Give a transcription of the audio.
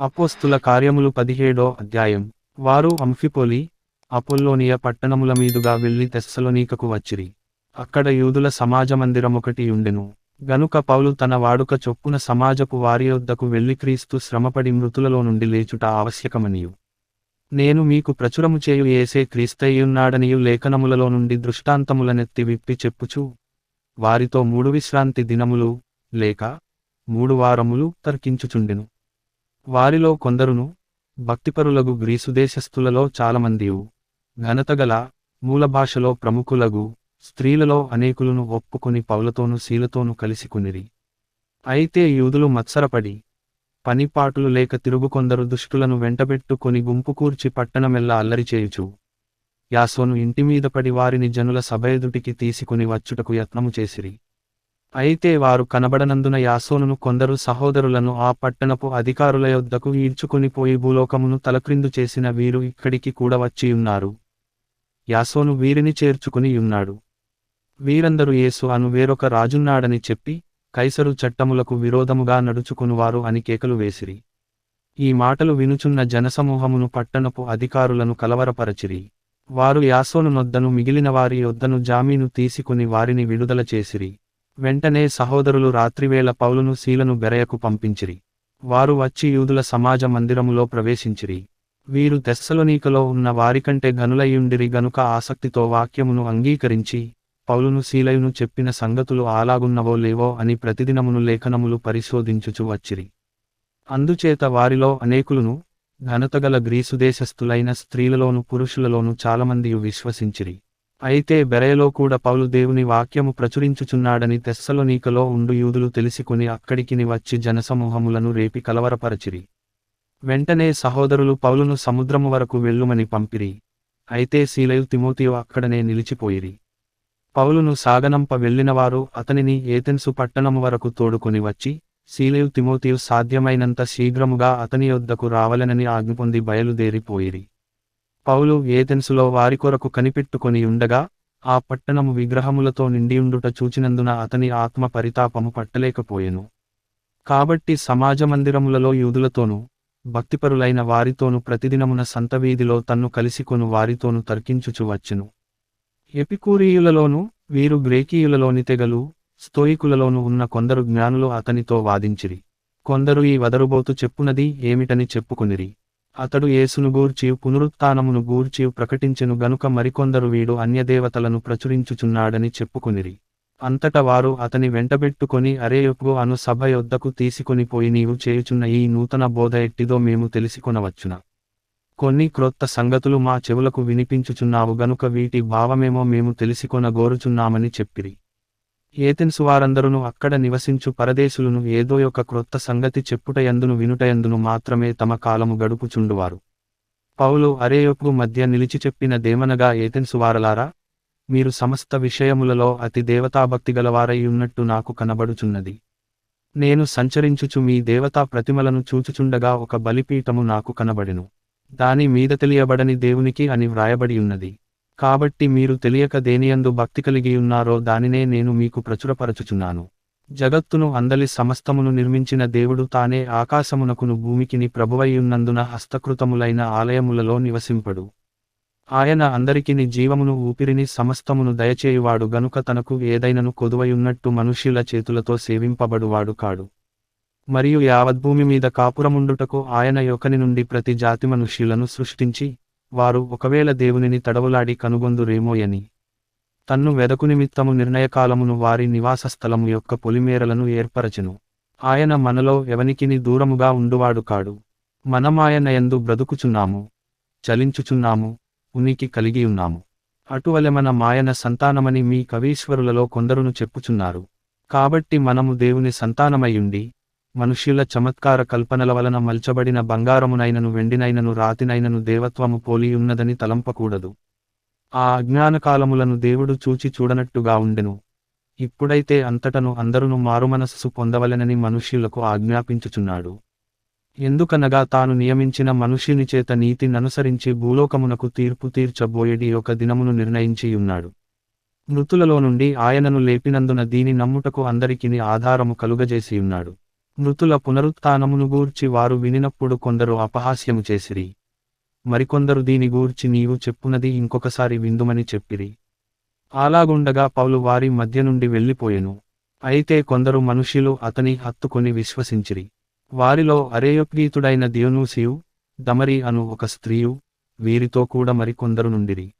అపోస్తుల కార్యములు పదిహేడో అధ్యాయం. వారు అంఫిపోలి అపోల్లోనియ పట్టణముల మీదుగా వెళ్ళి తెస్సలోనీకకు వచ్చిరి. అక్కడ యూదుల సమాజ మందిరమొకటి ఉండెను. గనుక పౌలు తన వాడుక చొప్పున సమాజపు వారి యొద్దకు వెళ్ళి క్రీస్తు శ్రమపడి మృతులలో నుండి లేచుట ఆవశ్యకమనియు. నేను మీకు ప్రచురము చేయు ఏసే క్రీస్తయ్యున్నాడనియు లేఖనములలో నుండి దృష్టాంతములనెత్తి విప్పి చెప్పుచు. వారితో మూడు విశ్రాంతి దినములు లేక మూడు వారములు తర్కించుచుండెను. వారిలో కొందరును భక్తిపరులగు గ్రీసు దేశస్థులలో చాలమందియు. ఘనతగల మూల భాషలో ప్రముఖులగు స్త్రీలలో అనేకులను ఒప్పుకొని పౌలతోనూ శీలతోనూ కలిసికునిరి అయితే యూదులు మత్సరపడి పనిపాటులు లేక తిరుగు కొందరు దుష్టులను వెంటబెట్టుకొని గుంపు కూర్చి పట్టణమెల్లా అల్లరి చేయుచు. యాసోను ఇంటిమీద పడి వారిని జనుల సభయదుటికి తీసుకుని వచ్చుటకు యత్నము చేసిరి. అయితే వారు కనబడనందున యాసోనును కొందరు సహోదరులను ఆ పట్టణపు అధికారుల యొద్దకు ఈడ్చుకుని పోయి భూలోకమును తలక్రిందు చేసిన వీరు ఇక్కడికి కూడా వచ్చియున్నారు యాసోను వీరిని చేర్చుకుని ఉన్నాడు. వీరందరూ యేసు అను వేరొక రాజున్నాడని చెప్పి కైసరు చట్టములకు విరోధముగా నడుచుకునువారు అని కేకలు వేసిరి. ఈ మాటలు వినుచున్న జనసమూహమును పట్టణపు అధికారులను కలవరపరచిరి. వారు యాసోను నొద్దను మిగిలిన వారి యొద్దను జామీను తీసుకుని వారిని విడుదల చేసిరి. వెంటనే సహోదరులు రాత్రివేళ పౌలును శీలను బెరయకు పంపించిరి. వారు వచ్చి యూదుల సమాజ మందిరములో ప్రవేశించిరి. వీరు తెస్సలోనీకలో ఉన్న వారికంటే గనులయ్యుండిరి గనుక ఆసక్తితో వాక్యమును అంగీకరించి పౌలును శీలయును చెప్పిన సంగతులు అలాగున్నవో లేవో అని ప్రతిదినమును లేఖనములు పరిశోధించుచు వచ్చిరి. అందుచేత వారిలో అనేకులును ఘనతగల గ్రీసు దేశస్థులైన స్త్రీలలోను పురుషులలోను చాలామందియు విశ్వసించిరి. అయితే బెరయలో కూడా పౌలు దేవుని వాక్యము ప్రచురించుచున్నాడని తెస్సలోనీకలో ఉండు యూదులు తెలుసుకుని అక్కడికిని వచ్చి జనసమూహములను రేపి కలవరపరచిరి. వెంటనే సహోదరులు పౌలును సముద్రము వరకు వెళ్ళుమని పంపిరి. అయితే శీలయు తిమోతియు అక్కడనే నిలిచిపోయిరి. పౌలును సాగనంప వెళ్ళినవారు అతనిని ఏతెన్సు పట్టణము వరకు తోడుకొని వచ్చి శీలయు తిమోతియు సాధ్యమైనంత శీఘ్రముగా అతని యొద్దకు రావలెనని ఆజ్ఞ పొంది బయలుదేరిపోయిరి. పౌలు ఏతెన్సులో వారి కొరకు కనిపెట్టుకొని ఉండగా ఆ పట్టణము విగ్రహములతో నిండియుండుట చూచినందున అతని ఆత్మ పరితాపము పట్టలేకపోయెను. కాబట్టి సమాజ మందిరములలో యూదులతోనూ భక్తిపరులైన వారితోనూ ప్రతిదినమున సంతవీధిలో తన్ను కలిసికొను వారితోనూ తర్కించుచు వచ్చెను. ఎపికూరీయులలోనూ వీరు గ్రేకీయులలోని తెగలు స్తోయికులలోనూ ఉన్న కొందరు జ్ఞానులు అతనితో వాదించిరి. కొందరు ఈ వదరుబోతు చెప్పునది ఏమిటని చెప్పుకునిరి. అతడు యేసును గూర్చియు పునరుత్నమును గూర్చియు ప్రకటించెను గనుక మరికొందరు వీడు అన్యదేవతలను ప్రచురించుచున్నాడని చెప్పుకునిరి. అంతట వారు అతని వెంటబెట్టుకొని అరేయొప్పు అను సభ యొద్దకు తీసుకొని పోయి నీవు చేయుచున్న ఈ నూతన బోధ ఎట్టిదో మేము తెలిసికొనవచ్చున. కొన్ని క్రొత్త సంగతులు మా చెవులకు వినిపించుచున్నావు గనుక వీటి భావమేమో మేము తెలిసికొన గోరుచున్నామని చెప్పిరి. ఏతెన్సు వారందరును అక్కడ నివసించు పరదేశులను ఏదో ఒక క్రొత్త సంగతి చెప్పుటయందును వినుటయందును మాత్రమే తమ కాలము గడుపుచుండువారు. పౌలు అరేయొక్కు మధ్య నిలిచి చెప్పిన దేమనగా ఏతెన్సు వారలారా మీరు సమస్త విషయములలో అతి దేవతాభక్తి గలవారై ఉన్నట్టు నాకు కనబడుచున్నది. నేను సంచరించుచు మీ దేవతా ప్రతిమలను చూచుచుండగా ఒక బలిపీఠము నాకు కనబడెను. దాని మీద తెలియబడని దేవునికి అని వ్రాయబడి ఉన్నది కాబట్టి మీరు తెలియక దేనియందు భక్తి కలిగి ఉన్నారో దానినే నేను మీకు ప్రచురపరచుచున్నాను. జగత్తును అందలి సమస్తమును నిర్మించిన దేవుడు తానే ఆకాశమునకును భూమికిని ప్రభువయ్యున్నందున హస్తకృతములైన ఆలయములలో నివసింపడు. ఆయన అందరికిని జీవమును ఊపిరిని సమస్తమును దయచేయువాడు గనుక తనకు ఏదైనను కొదువయున్నట్టు మనుష్యుల చేతులతో సేవింపబడువాడు కాడు. మరియు యావద్భూమి మీద కాపురముండుటకు ఆయన యొకని నుండి ప్రతి జాతి మనుష్యులను సృష్టించి వారు ఒకవేళ దేవునిని తడవులాడి కనుగొందురేమోయని తన్ను వెదకు నిమిత్తము నిర్ణయకాలమును వారి నివాస స్థలము యొక్క పొలిమేరలను ఏర్పరచెను. ఆయన మనలో ఎవనికిని దూరముగా ఉండువాడు కాడు. మనమాయనయందు బ్రతుకుచున్నాము. చలించుచున్నాము. ఉనికి కలిగి ఉన్నాము. అటువలె మన మాయన సంతానమని మీ కవీశ్వరులలో కొందరును చెప్పుచున్నారు. కాబట్టి మనము దేవుని సంతానమయుండి మనుష్యుల చమత్కార కల్పనల వలన మల్చబడిన బంగారమునైనను వెండినైనను రాతినైనను దేవత్వము పోలియున్నదని తలంపకూడదు. ఆ అజ్ఞానకాలములను దేవుడు చూచి చూడనట్టుగా ఉండెను. ఇప్పుడైతే అంతటను అందరును మారుమనస్సు పొందవలెనని మనుష్యులకు ఆజ్ఞాపించుచున్నాడు. ఎందుకనగా తాను నియమించిన మనుష్యుని చేత నీతిననుసరించి భూలోకమునకు తీర్పు తీర్చబోయేడి ఒక దినమును నిర్ణయించియున్నాడు. మృతులలో నుండి ఆయనను లేపినందున దీని నమ్ముటకు అందరికిని ఆధారము కలుగజేసియున్నాడు. మృతుల పునరుత్థానమును గూర్చి వారు వినినప్పుడు కొందరు అపహాస్యము చేసిరి. మరికొందరు దీని గూర్చి నీవు చెప్పునది ఇంకొకసారి విందుమని చెప్పిరి. అలాగుండగా పౌలు వారి మధ్య నుండి వెళ్ళిపోయెను. అయితే కొందరు మనుషులు అతని హత్తుకొని విశ్వసించిరి. వారిలో అరేయొప్గీతుడైన దియోనూసియు దమరి అను ఒక స్త్రీయు వీరితో కూడా మరికొందరు నుండిరి.